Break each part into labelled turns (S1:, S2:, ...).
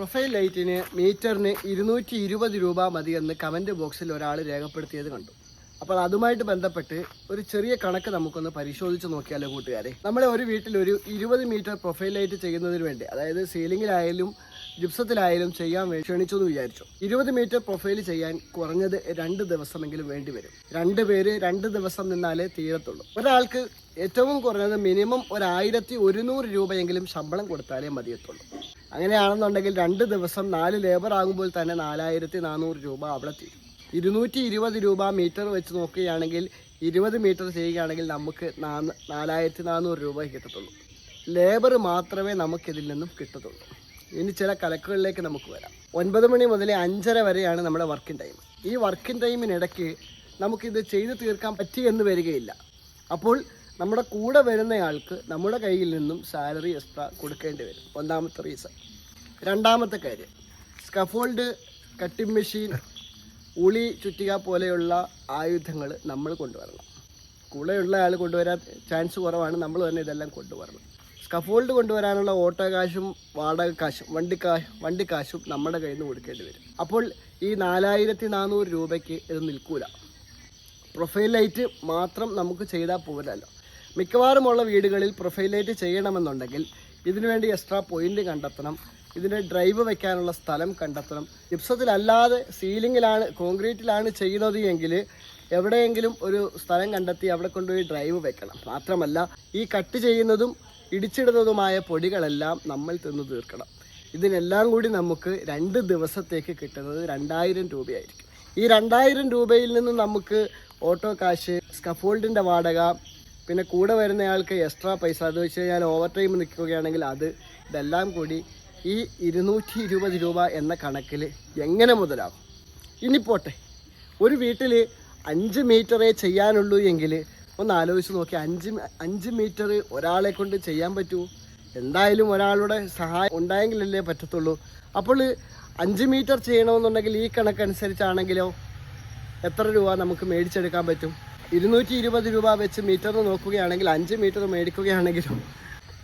S1: Profile ലൈറ്റിന് മീറ്ററിന് ഇരുന്നൂറ്റി ഇരുപത് രൂപ എന്ന് കമന്റ് ബോക്സിൽ ഒരാൾ രേഖപ്പെടുത്തിയത് കണ്ടു. അപ്പോൾ അതുമായിട്ട് ബന്ധപ്പെട്ട് ഒരു ചെറിയ കണക്ക് നമുക്കൊന്ന് പരിശോധിച്ച് നോക്കിയാലോ കൂട്ടുകാരെ? നമ്മളെ ഒരു വീട്ടിൽ ഒരു ഇരുപത് മീറ്റർ പ്രൊഫൈൽ ലൈറ്റ് ചെയ്യുന്നതിന് വേണ്ടി അതായത് സീലിങ്ങിലായാലും ജിപ്സത്തിലായാലും ചെയ്യാൻ ക്ഷണിച്ചു എന്ന് വിചാരിച്ചു. ഇരുപത് മീറ്റർ പ്രൊഫൈൽ ചെയ്യാൻ കുറഞ്ഞത് രണ്ട് ദിവസമെങ്കിലും വേണ്ടി വരും. രണ്ട് പേര് രണ്ട് ദിവസം നിന്നാലേ തീരത്തുള്ളൂ. ഒരാൾക്ക് ഏറ്റവും കുറഞ്ഞത് മിനിമം ഒരു ആയിരത്തി ഒരുന്നൂറ് രൂപയെങ്കിലും ശമ്പളം കൊടുത്താലേ മതിയെത്തുള്ളൂ. അങ്ങനെയാണെന്നുണ്ടെങ്കിൽ രണ്ട് ദിവസം നാല് ലേബർ ആകുമ്പോൾ തന്നെ നാലായിരത്തി നാനൂറ് രൂപ അവിടെ തീരും. ഇരുന്നൂറ്റി ഇരുപത് രൂപ മീറ്റർ വെച്ച് നോക്കുകയാണെങ്കിൽ ഇരുപത് മീറ്റർ ചെയ്യുകയാണെങ്കിൽ നമുക്ക് നാലായിരത്തി നാനൂറ് രൂപ കിട്ടത്തുള്ളൂ. ലേബർ മാത്രമേ നമുക്കിതിൽ നിന്നും കിട്ടത്തുള്ളൂ. ഇനി ചില കലക്കുകളിലേക്ക് നമുക്ക് വരാം. ഒൻപത് മണി മുതൽ അഞ്ചര വരെയാണ് നമ്മുടെ വർക്കിംഗ് ടൈം ഈ വർക്കിംഗ് ടൈമിനിടയ്ക്ക് നമുക്കിത് ചെയ്തു തീർക്കാൻ പറ്റിയെന്ന് വരികയില്ല. അപ്പോൾ നമ്മുടെ കൂടെ വരുന്നയാൾക്ക് നമ്മുടെ കയ്യിൽ നിന്നും സാലറി എക്സ്ട്രാ കൊടുക്കേണ്ടി വരും. ഒന്നാമത്തെ റീസൺ രണ്ടാമത്തെ കാര്യം. സ്കഫോൾഡ് കട്ടിംഗ് മെഷീൻ ഉളി ചുറ്റിക പോലെയുള്ള ആയുധങ്ങൾ നമ്മൾ കൊണ്ടുവരണം. കൂടെയുള്ള ആൾ കൊണ്ടുവരാൻ ചാൻസ് കുറവാണ്. നമ്മൾ തന്നെ ഇതെല്ലാം കൊണ്ടുവരണം. സ്കഫോൾഡ് കൊണ്ടുവരാനുള്ള ഓട്ടോ കാശും വാടക കാശും വണ്ടിക്കാ വണ്ടിക്കാശും നമ്മുടെ കയ്യിൽ നിന്ന് കൊടുക്കേണ്ടി വരും. അപ്പോൾ ഈ നാലായിരത്തി നാനൂറ് രൂപയ്ക്ക് ഇത് നിൽക്കൂല. പ്രൊഫൈൽ ലൈറ്റ് മാത്രം നമുക്ക് ചെയ്താൽ പോരല്ലോ. മിക്കവാറുമുള്ള വീടുകളിൽ പ്രൊഫൈലൈറ്റ് ചെയ്യണമെന്നുണ്ടെങ്കിൽ ഇതിനുവേണ്ടി എക്സ്ട്രാ പോയിന്റ് കണ്ടെത്തണം. ഇതിന്റെ ഡ്രൈവ് വെക്കാനുള്ള സ്ഥലം കണ്ടെത്തണം. ജിപ്സത്തിലല്ലാതെ സീലിങ്ങിലാണ് കോൺക്രീറ്റിലാണ് ചെയ്യുന്നത് എങ്കിൽ എവിടെയെങ്കിലും ഒരു സ്ഥലം കണ്ടെത്തി അവിടെ കൊണ്ടുപോയി ഡ്രൈവ് വെക്കണം. മാത്രമല്ല ഈ കട്ട് ചെയ്യുന്നതും ഇടിച്ചിടുന്നതുമായ പൊടികളെല്ലാം നമ്മൾ തിന്നു തീർക്കണം. ഇതിനെല്ലാം കൂടി നമുക്ക് രണ്ട് ദിവസത്തേക്ക് കിട്ടുന്നത് രണ്ടായിരം രൂപയായിരിക്കും. ഈ രണ്ടായിരം രൂപയിൽ നിന്ന് നമുക്ക് ഓട്ടോ കാശ് സ്കഫോൾഡിന്റെ വാടക പിന്നെ കൂടെ വരുന്നയാൾക്ക് എക്സ്ട്രാ പൈസ. അത് വെച്ച് കഴിഞ്ഞാൽ ഓവർ ടൈം നിൽക്കുകയാണെങ്കിൽ അത് ഇതെല്ലാം കൂടി ഈ ഇരുന്നൂറ്റി ഇരുപത് രൂപ എന്ന കണക്കിൽ എങ്ങനെ മുതലാകും? ഇനി പോട്ടെ. ഒരു വീട്ടിൽ അഞ്ച് മീറ്ററേ ചെയ്യാനുള്ളൂ എങ്കിൽ ഒന്ന് ആലോചിച്ച് നോക്കി. അഞ്ച് അഞ്ച് മീറ്റർ ഒരാളെ കൊണ്ട് ചെയ്യാൻ പറ്റൂ? എന്തായാലും ഒരാളുടെ സഹായം ഉണ്ടായെങ്കിലല്ലേ പറ്റത്തുള്ളൂ. അപ്പോൾ അഞ്ച് മീറ്റർ ചെയ്യണമെന്നുണ്ടെങ്കിൽ ഈ കണക്കനുസരിച്ചാണെങ്കിലോ എത്ര രൂപ നമുക്ക് മേടിച്ചെടുക്കാൻ പറ്റും? ഇരുന്നൂറ്റി ഇരുപത് രൂപ വെച്ച് മീറ്റർ നോക്കുകയാണെങ്കിൽ അഞ്ച് മീറ്റർ മേടിക്കുകയാണെങ്കിലും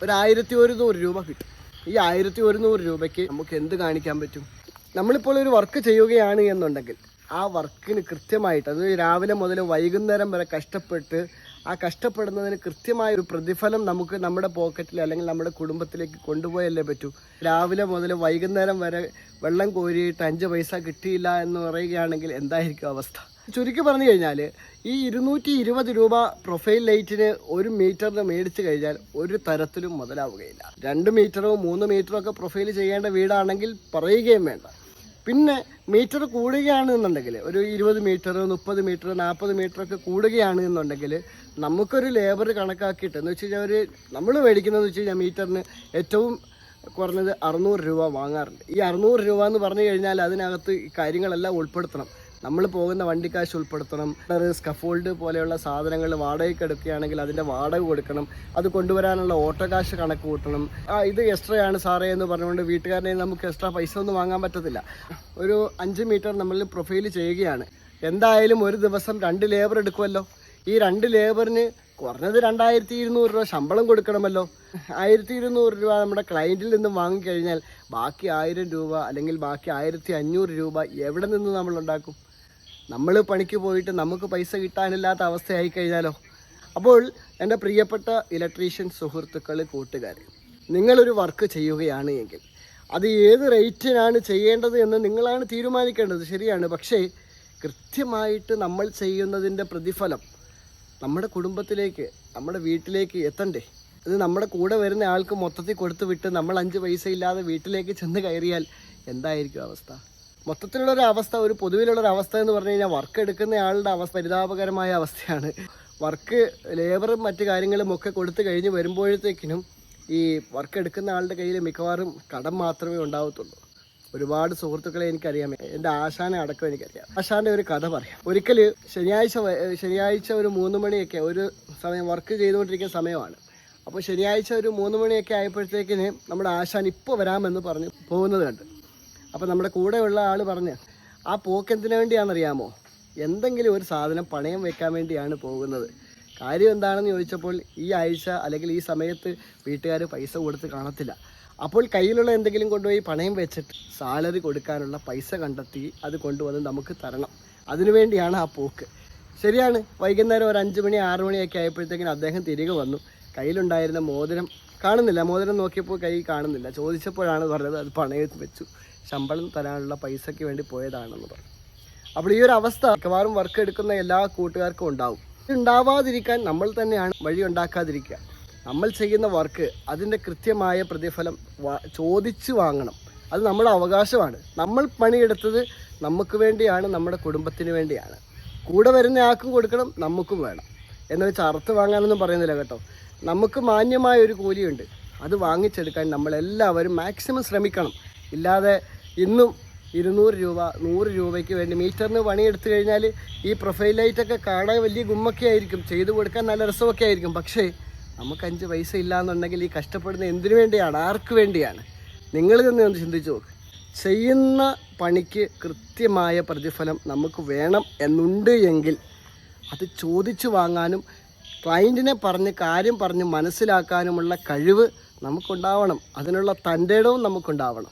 S1: ഒരു ആയിരത്തി ഒരുന്നൂറ് രൂപ കിട്ടും. ഈ ആയിരത്തി ഒരുന്നൂറ് രൂപയ്ക്ക് നമുക്ക് എന്ത് കാണിക്കാൻ പറ്റും? നമ്മളിപ്പോൾ ഒരു വർക്ക് ചെയ്യുകയാണ് എന്നുണ്ടെങ്കിൽ ആ വർക്കിന് കൃത്യമായിട്ട് അത് രാവിലെ മുതൽ വൈകുന്നേരം വരെ കഷ്ടപ്പെട്ട് ആ കഷ്ടപ്പെടുന്നതിന് കൃത്യമായ ഒരു പ്രതിഫലം നമുക്ക് നമ്മുടെ പോക്കറ്റിൽ അല്ലെങ്കിൽ നമ്മുടെ കുടുംബത്തിലേക്ക് കൊണ്ടുപോയല്ലേ പറ്റൂ? രാവിലെ മുതൽ വൈകുന്നേരം വരെ വെള്ളം കോരിയിട്ട് അഞ്ച് പൈസ കിട്ടിയില്ല എന്ന് പറയുകയാണെങ്കിൽ എന്തായിരിക്കും അവസ്ഥ? ചുരുക്കി പറഞ്ഞു കഴിഞ്ഞാൽ ഈ ഇരുന്നൂറ്റി ഇരുപത് രൂപ പ്രൊഫൈൽ ലൈറ്റിന് ഒരു മീറ്ററിന് മേടിച്ചു കഴിഞ്ഞാൽ ഒരു തരത്തിലും മുതലാവുകയില്ല. രണ്ട് മീറ്ററോ മൂന്ന് മീറ്ററോ ഒക്കെ പ്രൊഫൈൽ ചെയ്യേണ്ട വീടാണെങ്കിൽ പറയുകയും വേണ്ട. പിന്നെ മീറ്റർ കൂടുകയാണ് എന്നുണ്ടെങ്കിൽ ഒരു ഇരുപത് മീറ്റർ മുപ്പത് മീറ്റർ നാൽപ്പത് മീറ്റർ ഒക്കെ കൂടുകയാണ് എന്നുണ്ടെങ്കിൽ നമുക്കൊരു ലേബർ കണക്കാക്കിയിട്ട് എന്ന് വെച്ച് കഴിഞ്ഞാൽ ഒരു നമ്മൾ മേടിക്കുന്നതെന്ന് വെച്ച് കഴിഞ്ഞാൽ മീറ്ററിന് ഏറ്റവും കുറഞ്ഞത് അറുന്നൂറ് രൂപ വാങ്ങാറുണ്ട്. ഈ അറുന്നൂറ് രൂപ എന്ന് പറഞ്ഞു കഴിഞ്ഞാൽ അതിനകത്ത് കാര്യങ്ങളെല്ലാം ഉൾപ്പെടുത്തണം. നമ്മൾ പോകുന്ന വണ്ടിക്കാശ് ഉൾപ്പെടുത്തണം. സ്കഫോൾഡ് പോലെയുള്ള സാധനങ്ങൾ വാടകയ്ക്ക് എടുക്കുകയാണെങ്കിൽ അതിന്റെ വാടക കൊടുക്കണം. അത് കൊണ്ടുവരാനുള്ള ഓട്ടോ കാശ് കണക്ക് കൂട്ടണം. ആ ഇത് എക്സ്ട്രാ ആണ് സാറേ എന്ന് പറഞ്ഞുകൊണ്ട് വീട്ടുകാരനെ നമുക്ക് എക്സ്ട്രാ പൈസ ഒന്നും വാങ്ങാൻ പറ്റത്തില്ല. ഒരു അഞ്ച് മീറ്റർ നമ്മൾ പ്രൊഫൈൽ ചെയ്യുകയാണ്. എന്തായാലും ഒരു ദിവസം രണ്ട് ലേബർ എടുക്കുമല്ലോ. ഈ രണ്ട് ലേബറിന് കുറഞ്ഞത് രണ്ടായിരത്തി ഇരുന്നൂറ് രൂപ ശമ്പളം കൊടുക്കണമല്ലോ. ആയിരത്തി ഇരുന്നൂറ് രൂപ നമ്മുടെ ക്ലയന്റിൽ നിന്നും വാങ്ങിക്കഴിഞ്ഞാൽ ബാക്കി ആയിരം രൂപ അല്ലെങ്കിൽ ബാക്കി ആയിരത്തി അഞ്ഞൂറ് രൂപ എവിടെ നിന്ന് നമ്മൾ ഉണ്ടാക്കും? നമ്മൾ പണിക്ക് പോയിട്ട് നമുക്ക് പൈസ കിട്ടാനില്ലാത്ത അവസ്ഥയായി കഴിഞ്ഞാലോ അപ്പോൾ എന്റെ പ്രിയപ്പെട്ട ഇലക്ട്രീഷ്യൻ സുഹൃത്തുക്കൾ കൂട്ടുകാർ നിങ്ങളൊരു വർക്ക് ചെയ്യുകയാണ് എങ്കിൽ അത് ഏത് റേറ്റിനാണ് ചെയ്യേണ്ടത് എന്ന് നിങ്ങളാണ് തീരുമാനിക്കേണ്ടത്. ശരിയാണ്. പക്ഷേ കൃത്യമായിട്ട് നമ്മൾ ചെയ്യുന്നതിന്റെ പ്രതിഫലം നമ്മുടെ കുടുംബത്തിലേക്ക് നമ്മുടെ വീട്ടിലേക്ക് എത്തണ്ടേ? ഇത് നമ്മുടെ കൂടെ വരുന്ന ആൾക്ക് മൊത്തത്തിൽ കൊടുത്തു വിട്ട് നമ്മൾ അഞ്ച് പൈസ ഇല്ലാതെ വീട്ടിലേക്ക് ചെന്ന് കയറിയാൽ എന്തായിരിക്കും അവസ്ഥ? മൊത്തത്തിലുള്ള ഒരു അവസ്ഥ ഒരു പൊതുവിലുള്ള ഒരു അവസ്ഥ എന്ന് പറഞ്ഞു കഴിഞ്ഞാൽ വർക്ക് എടുക്കുന്ന ആളുടെ അവസ്ഥ പരിതാപകരമായ അവസ്ഥയാണ്. വർക്ക് ലേബറും മറ്റു കാര്യങ്ങളും ഒക്കെ കൊടുത്തു കഴിഞ്ഞ് വരുമ്പോഴത്തേക്കിനും ഈ വർക്ക് എടുക്കുന്ന ആളുടെ കയ്യിൽ മിക്കവാറും കടം മാത്രമേ ഉണ്ടാവത്തുള്ളൂ. ഒരുപാട് സുഹൃത്തുക്കളെ എനിക്കറിയാം. എന്റെ ആശാനെ അടക്കം എനിക്കറിയാം. ആശാന്റെ ഒരു കഥ പറയാം. ഒരിക്കൽ ശനിയാഴ്ച ശനിയാഴ്ച ഒരു മൂന്ന് മണിയൊക്കെ ഒരു സമയം വർക്ക് ചെയ്തുകൊണ്ടിരിക്കുന്ന സമയമാണ്. അപ്പോൾ ശനിയാഴ്ച ഒരു മൂന്ന് മണിയൊക്കെ ആയപ്പോഴത്തേക്കിന് നമ്മുടെ ആശാൻ ഇപ്പോൾ വരാമെന്ന് പറഞ്ഞ് പോകുന്നത് കണ്ട്. അപ്പോൾ നമ്മുടെ കൂടെയുള്ള ആൾ പറഞ്ഞ് ആ പോക്ക് എന്തിനു വേണ്ടിയാണെന്നറിയാമോ? എന്തെങ്കിലും ഒരു സാധനം പണയം വെക്കാൻ വേണ്ടിയാണ് പോകുന്നത്. കാര്യം എന്താണെന്ന് ചോദിച്ചപ്പോൾ ഈ ആഴ്ച അല്ലെങ്കിൽ ഈ സമയത്ത് വീട്ടുകാർ പൈസ കൊടുത്ത് കാണത്തില്ല. അപ്പോൾ കയ്യിലുള്ള എന്തെങ്കിലും കൊണ്ടുപോയി പണയം വെച്ചിട്ട് സാലറി കൊടുക്കാനുള്ള പൈസ കണ്ടെത്തി അത് കൊണ്ടുവന്ന് നമുക്ക് തരണം. അതിനുവേണ്ടിയാണ് ആ പോക്ക്. ശരിയാണ്. വൈകുന്നേരം ഒരു അഞ്ച് മണി ആറ് മണിയൊക്കെ ആയപ്പോഴത്തേക്കിനും അദ്ദേഹം തിരികെ വന്നു. കയ്യിലുണ്ടായിരുന്ന മോതിരം കാണുന്നില്ല. മോതിരം നോക്കിയപ്പോൾ കൈ കാണുന്നില്ല. ചോദിച്ചപ്പോഴാണ് പറഞ്ഞത് അത് പണയത്ത് വെച്ചു. ശമ്പളം തരാനുള്ള പൈസയ്ക്ക് വേണ്ടി പോയതാണെന്ന് പറഞ്ഞു. അപ്പോൾ ഈ ഒരു അവസ്ഥ മിക്കവാറും വർക്ക് എടുക്കുന്ന എല്ലാ കൂട്ടുകാർക്കും ഉണ്ടാവും. ഉണ്ടാവാതിരിക്കാൻ നമ്മൾ തന്നെയാണ് വഴി ഉണ്ടാക്കാതിരിക്കുക. നമ്മൾ ചെയ്യുന്ന വർക്ക് അതിന്റെ കൃത്യമായ പ്രതിഫലം ചോദിച്ചു വാങ്ങണം. അത് നമ്മുടെ അവകാശമാണ്. നമ്മൾ പണിയെടുത്തത് നമുക്ക് വേണ്ടിയാണ് നമ്മുടെ കുടുംബത്തിന് വേണ്ടിയാണ്. കൂടെ വരുന്ന ആൾക്കും കൊടുക്കണം നമുക്കും വേണം. എന്ന് വെച്ചാൽ അറുത്ത് വാങ്ങാനൊന്നും പറയുന്നില്ല കേട്ടോ. നമുക്ക് മാന്യമായ ഒരു കൂലിയുണ്ട്. അത് വാങ്ങിച്ചെടുക്കാൻ നമ്മളെല്ലാവരും മാക്സിമം ശ്രമിക്കണം. ഇല്ലാതെ ഇന്നും ഇരുന്നൂറ് രൂപ നൂറ് രൂപയ്ക്ക് വേണ്ടി മീറ്ററിന് പണിയെടുത്തു കഴിഞ്ഞാൽ ഈ പ്രൊഫൈൽ ലൈറ്റൊക്കെ കാണാൻ വലിയ ഗുമ്മൊക്കെ ആയിരിക്കും. ചെയ്തു കൊടുക്കാൻ നല്ല രസമൊക്കെ ആയിരിക്കും. പക്ഷേ നമുക്ക് അഞ്ച് പൈസ ഇല്ലാന്നുണ്ടെങ്കിൽ ഈ കഷ്ടപ്പെടുന്ന എന്തിനു വേണ്ടിയാണ്? ആർക്ക് വേണ്ടിയാണ്? നിങ്ങൾ തന്നെ ഒന്ന് ചിന്തിച്ചു നോക്ക്. ചെയ്യുന്ന പണിക്ക് കൃത്യമായ പ്രതിഫലം നമുക്ക് വേണം എന്നുണ്ട് എങ്കിൽ അത് ചോദിച്ചു വാങ്ങാനും ക്ലയന്റിനെ പറഞ്ഞ് കാര്യം പറഞ്ഞ് മനസ്സിലാക്കാനുമുള്ള കഴിവ് നമുക്കുണ്ടാവണം. അതിനുള്ള തന്റെ ഇടവും നമുക്കുണ്ടാവണം.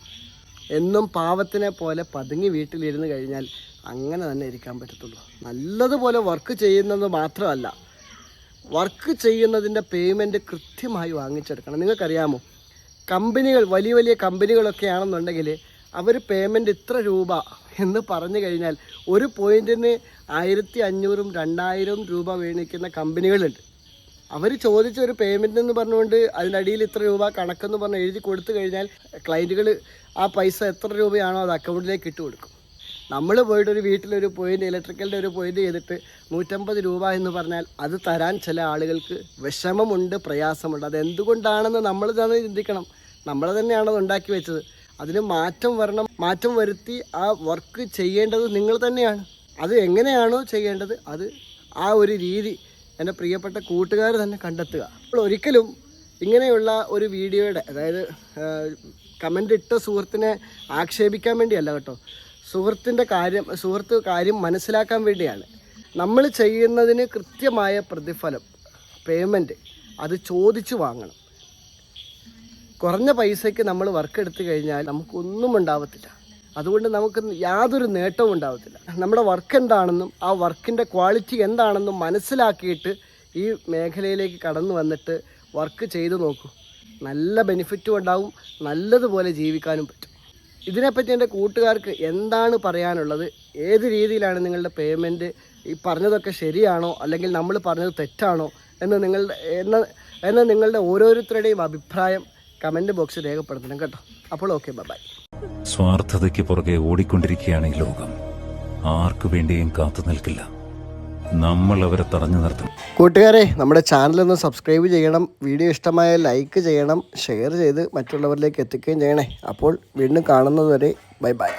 S1: എന്നും പാവത്തിനെ പോലെ പതുങ്ങി വീട്ടിലിരുന്ന് കഴിഞ്ഞാൽ അങ്ങനെ തന്നെ ഇരിക്കാൻ പറ്റത്തുള്ളൂ. നല്ലതുപോലെ വർക്ക് ചെയ്യുന്നത് മാത്രമല്ല വർക്ക് ചെയ്യുന്നതിന്റെ പേയ്മെന്റ് കൃത്യമായി വാങ്ങിച്ചെടുക്കണം. നിങ്ങൾക്കറിയാമോ? കമ്പനികൾ വലിയ വലിയ കമ്പനികളൊക്കെ ആണെന്നുണ്ടെങ്കിൽ അവർ പേയ്മെന്റ് ഇത്ര രൂപ എന്ന് പറഞ്ഞു കഴിഞ്ഞാൽ ഒരു പോയിന്റിന് ആയിരത്തി അഞ്ഞൂറും രണ്ടായിരം രൂപ മേടിക്കുന്ന കമ്പനികളുണ്ട് അവർ ചോദിച്ച ഒരു പേയ്മെന്റ് എന്ന് പറഞ്ഞുകൊണ്ട് അതിനടിയിൽ ഇത്ര രൂപ കണക്കെന്ന് പറഞ്ഞ് എഴുതി കൊടുത്തു കഴിഞ്ഞാൽ ക്ലയന്റുകൾ ആ പൈസ എത്ര രൂപയാണോ അത് അക്കൗണ്ടിലേക്ക് ഇട്ട് കൊടുക്കും. നമ്മൾ പോയിട്ട് ഒരു വീട്ടിലൊരു പോയിന്റ് ഇലക്ട്രിക്കലിന്റെ ഒരു പോയിന്റ് ചെയ്തിട്ട് നൂറ്റമ്പത് രൂപ എന്ന് പറഞ്ഞാൽ അത് തരാൻ ചില ആളുകൾക്ക് വിഷമമുണ്ട് പ്രയാസമുണ്ട്. അത് എന്തുകൊണ്ടാണെന്ന് നമ്മൾ തന്നെ ചിന്തിക്കണം. നമ്മൾ തന്നെയാണ് അത് ഉണ്ടാക്കി വെച്ചത്. അതിന് മാറ്റം വരണം മാറ്റം വരുത്തി ആ വർക്ക് ചെയ്യേണ്ടത് നിങ്ങൾ തന്നെയാണ്. അത് എങ്ങനെയാണോ ചെയ്യേണ്ടത് അത് ആ ഒരു രീതി എന്റെ പ്രിയപ്പെട്ട കൂട്ടുകാർ തന്നെ കണ്ടെത്തുക. അപ്പോൾ ഒരിക്കലും ഇങ്ങനെയുള്ള ഒരു വീഡിയോയുടെ അതായത് കമന്റ് ഇട്ട സുഹൃത്തിനെ ആക്ഷേപിക്കാൻ വേണ്ടിയല്ല കേട്ടോ. സുഹൃത്തിന്റെ കാര്യം സുഹൃത്ത് കാര്യം മനസ്സിലാക്കാൻ വേണ്ടിയാണ്. നമ്മൾ ചെയ്യുന്നതിന് കൃത്യമായ പ്രതിഫലം പേയ്മെന്റ് അത് ചോദിച്ചു വാങ്ങണം. കുറഞ്ഞ പൈസയ്ക്ക് നമ്മൾ വർക്ക് എടുത്തു കഴിഞ്ഞാൽ നമുക്കൊന്നും ഉണ്ടാവത്തില്ല. അതുകൊണ്ട് നമുക്ക് യാതൊരു നേട്ടവും ഉണ്ടാവത്തില്ല. നമ്മുടെ വർക്ക് എന്താണെന്നും ആ വർക്കിന്റെ ക്വാളിറ്റി എന്താണെന്നും മനസ്സിലാക്കിയിട്ട് ഈ മേഖലയിലേക്ക് കടന്നു വന്നിട്ട് വർക്ക് ചെയ്തു നോക്കൂ. നല്ല ബെനിഫിറ്റും ഉണ്ടാവും നല്ലതുപോലെ ജീവിക്കാനും പറ്റും. ഇതിനെപ്പറ്റി എന്റെ കൂട്ടുകാർക്ക് എന്താണ് പറയാനുള്ളത്? ഏത് രീതിയിലാണ് നിങ്ങളുടെ പേയ്മെന്റ് ഈ പറഞ്ഞതൊക്കെ ശരിയാണോ? അല്ലെങ്കിൽ നമ്മൾ പറഞ്ഞത് തെറ്റാണോ? എന്ന് നിങ്ങളുടെ എന്ന നിങ്ങളുടെ ഓരോരുത്തരുടെയും അഭിപ്രായം കമന്റ് ബോക്സിൽ രേഖപ്പെടുത്തണം കേട്ടോ. അപ്പോൾ ഓക്കെ ബൈ
S2: സ്വാർത്ഥതയ്ക്ക് പുറകെ ഓടിക്കൊണ്ടിരിക്കുകയാണ് ഈ ലോകം. ആർക്കു വേണ്ടിയും കാത്തു നിൽക്കില്ല. നമ്മൾ അവരെ തടഞ്ഞു നിർത്തും
S1: കൂട്ടുകാരെ നമ്മുടെ ചാനലൊന്ന് സബ്സ്ക്രൈബ് ചെയ്യണം. വീഡിയോ ഇഷ്ടമായ ലൈക്ക് ചെയ്യണം. ഷെയർ ചെയ്ത് മറ്റുള്ളവരിലേക്ക് എത്തിക്കുകയും ചെയ്യണേ. അപ്പോൾ വീണ്ടും കാണുന്നതുവരെ ബൈ ബൈ